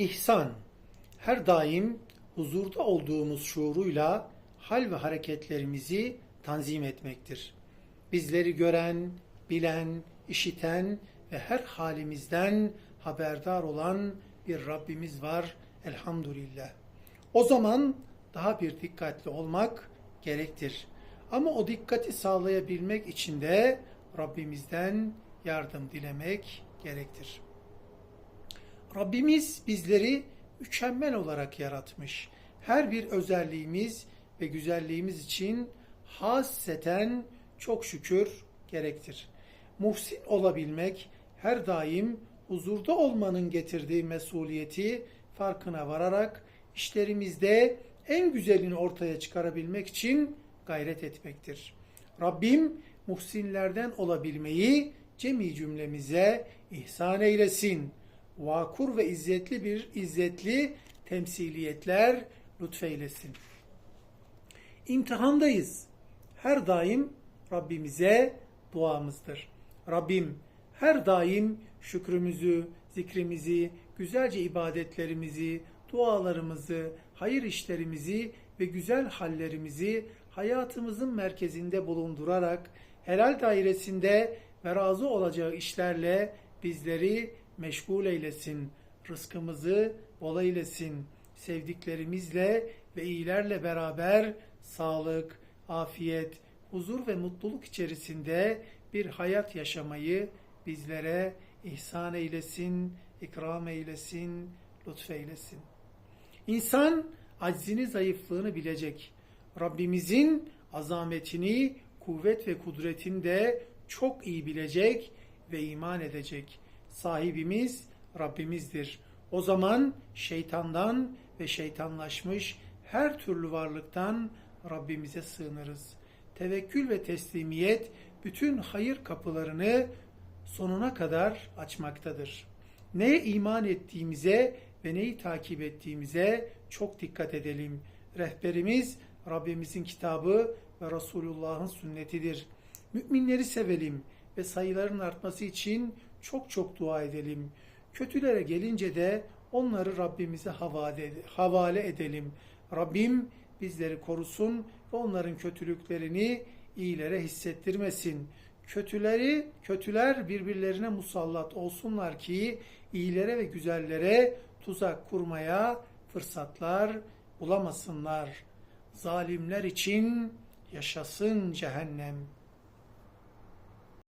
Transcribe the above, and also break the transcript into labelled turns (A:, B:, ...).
A: İhsan, her daim huzurda olduğumuz şuuruyla hal ve hareketlerimizi tanzim etmektir. Bizleri gören, bilen, işiten ve her halimizden haberdar olan bir Rabbimiz var elhamdülillah. O zaman daha bir dikkatli olmak gerektir. Ama o dikkati sağlayabilmek için de Rabbimizden yardım dilemek gerektir. Rabbimiz bizleri mükemmel olarak yaratmış. Her bir özelliğimiz ve güzelliğimiz için hasseten çok şükür gerektir. Muhsin olabilmek her daim huzurda olmanın getirdiği mesuliyeti farkına vararak işlerimizde en güzelini ortaya çıkarabilmek için gayret etmektir. Rabbim muhsinlerden olabilmeyi cemi cümlemize ihsan eylesin. Vakur ve izzetli bir izzetli temsiliyetler lütfeylesin. İmtihandayız. Her daim Rabbimize duamızdır. Rabbim her daim şükrümüzü, zikrimizi, güzelce ibadetlerimizi, dualarımızı, hayır işlerimizi ve güzel hallerimizi hayatımızın merkezinde bulundurarak helal dairesinde ve razı olacağı işlerle bizleri meşgul eylesin. Rızkımızı bol eylesin. Sevdiklerimizle ve iyilerle beraber sağlık, afiyet, huzur ve mutluluk içerisinde bir hayat yaşamayı bizlere ihsan eylesin, ikram eylesin, lütfeylesin. İnsan aczini, zayıflığını bilecek. Rabbimizin azametini, kuvvet ve kudretini de çok iyi bilecek ve iman edecek. Sahibimiz Rabbimizdir. O zaman şeytandan ve şeytanlaşmış her türlü varlıktan Rabbimize sığınırız. Tevekkül ve teslimiyet bütün hayır kapılarını sonuna kadar açmaktadır. Neye iman ettiğimize ve neyi takip ettiğimize çok dikkat edelim. Rehberimiz Rabbimizin kitabı ve Resulullah'ın sünnetidir. Müminleri sevelim ve sayıların artması için çok çok dua edelim. Kötülere gelince de onları Rabbimize havale edelim. Rabbim bizleri korusun ve onların kötülüklerini iyilere hissettirmesin. Kötüleri, kötüler birbirlerine musallat olsunlar ki iyilere ve güzellere tuzak kurmaya fırsatlar bulamasınlar. Zalimler için yaşasın cehennem.